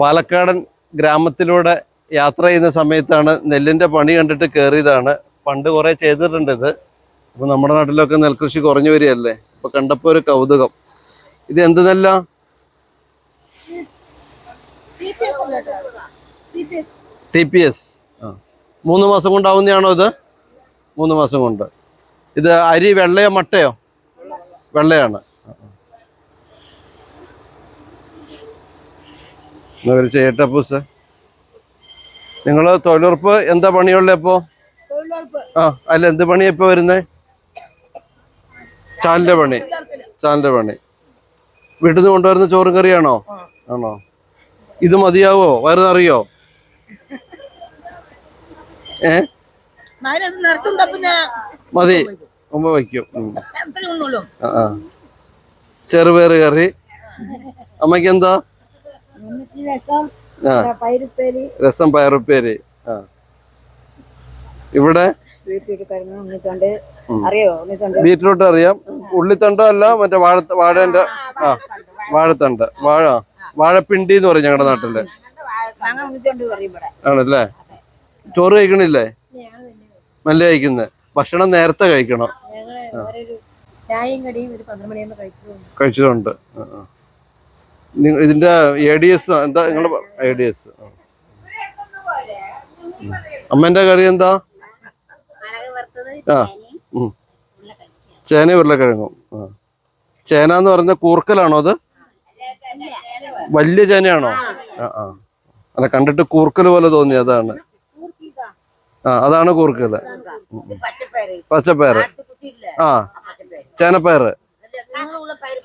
പാലക്കാടൻ ഗ്രാമത്തിലൂടെ യാത്ര ചെയ്യുന്ന സമയത്താണ് നെല്ലിന്റെ പണി കണ്ടിട്ട് കയറിയതാണ് പണ്ട് കുറേ ചെയ്തിട്ടുണ്ട് ഇത്. അപ്പോൾ നമ്മുടെ നാട്ടിലൊക്കെ നെൽകൃഷി കുറഞ്ഞു വരികയല്ലേ? അപ്പോൾ കണ്ടപ്പോൾ ഒരു കൗതുകം. ഇത് എന്ത് നെല്ല? T P S. ആ. മൂന്ന് മാസം കൊണ്ടാവുന്നതാണോ ഇത്? മൂന്ന് മാസം കൊണ്ട്. ഇത് അരി വെള്ളയോ മട്ടയോ? വെള്ളയാണ്. എന്നാ ഒരു ചെയ്യട്ടെ പൂസ് നിങ്ങൾ തൊഴിലുറപ്പ് എന്താ പണിയുള്ളേ ഇപ്പോ ആ അല്ല എന്ത് പണിയാ ഇപ്പൊ വരുന്നേ? ചാലിന്റെ പണി. ചാലിന്റെ പണി. വീട്ടിൽ നിന്ന് കൊണ്ടുവരുന്ന ചോറും കറിയാണോ? ആണോ? ഇത് മതിയാവോ? വയറ് അറിയോ ഏ മതി. മുമ്പ് വയ്ക്കും. ചെറുപയറ് കറി. അമ്മയ്ക്ക് എന്താ രസം. പയറുപ്പേര്? ആ. ഇവിടെ? ബീറ്റ്റൂട്ട് അറിയാം. ഉള്ളിത്തണ്ടോ അല്ല മറ്റേ വാഴ വാഴന്റെ ആ വാഴത്തണ്ട് വാഴ വാഴപ്പിണ്ടി എന്ന് പറയും ഞങ്ങളുടെ നാട്ടിൽ. ആണല്ലേ? ചോറ് കഴിക്കണില്ലേ? നല്ല കഴിക്കുന്നത് ഭക്ഷണം നേരത്തെ കഴിക്കണം. കഴിച്ചതുണ്ട് കഴിച്ചിട്ടുണ്ട്. ആ. ഇതിന്റെ എ ഡി എസ് എന്താ നിങ്ങളുടെ എ ഡി എസ് അമ്മന്റെ കറി എന്താ? ആ. ചേന ഉരുളക്കിഴങ്ങും ആ. ചേന എന്ന് പറയുന്ന കൂർക്കലാണോ അത്? വലിയ ചേനയാണോ? ആ. ആ അല്ല കണ്ടിട്ട് കൂർക്കൽ പോലെ തോന്നി അതാണ്. ആ അതാണ് കൂർക്കൽ. പച്ചപ്പയറ്. ആ. ചേനപ്പയറ്.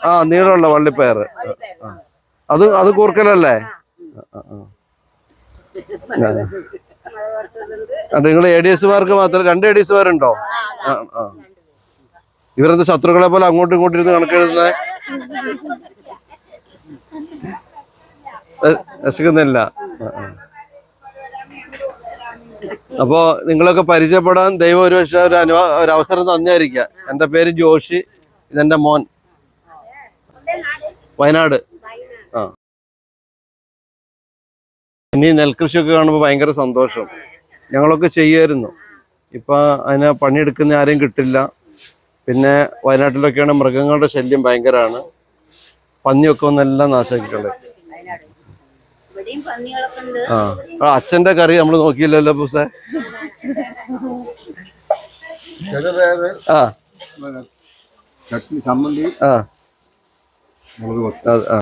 ആ നീളമുള്ള വള്ളിപ്പയറ്. ആ. അത് അത് കൂർക്കലല്ലേ? നിങ്ങൾ എ ഡി എസുമാർക്ക് മാത്രം രണ്ട് എ ഡി എസുമാരുണ്ടോ ഇവരെന്ത് ശത്രുക്കളെ പോലെ അങ്ങോട്ടും ഇങ്ങോട്ടും ഇരുന്ന് കണക്കെഴുതുന്നത് രസിക്കുന്നില്ല. അപ്പോ നിങ്ങളൊക്കെ പരിചയപ്പെടാൻ ദൈവം ഒരു പക്ഷേ ഒരു അനുവാ ഒരു അവസരം തന്നെയായിരിക്കാം. എന്റെ പേര് ജോഷി ഇതെന്റെ മോൻ. വയനാട്. ഇനി നെൽകൃഷിയൊക്കെ കാണുമ്പോൾ ഭയങ്കര സന്തോഷം. ഞങ്ങളൊക്കെ ചെയ്യായിരുന്നു ഇപ്പം അതിനെ പണിയെടുക്കുന്ന ആരെയും കിട്ടില്ല. പിന്നെ വയനാട്ടിലൊക്കെയാണ് മൃഗങ്ങളുടെ ശല്യം ഭയങ്കരമാണ് പന്നിയൊക്കെ ഒന്നെല്ലാം നാശാക്കിക്കളെ ആ അച്ഛന്റെ കറി നമ്മൾ നോക്കിയില്ലല്ലോ പൂസേ? ആ. ചട്നി ചമ്മന്തി ആ. മുളക് ആ.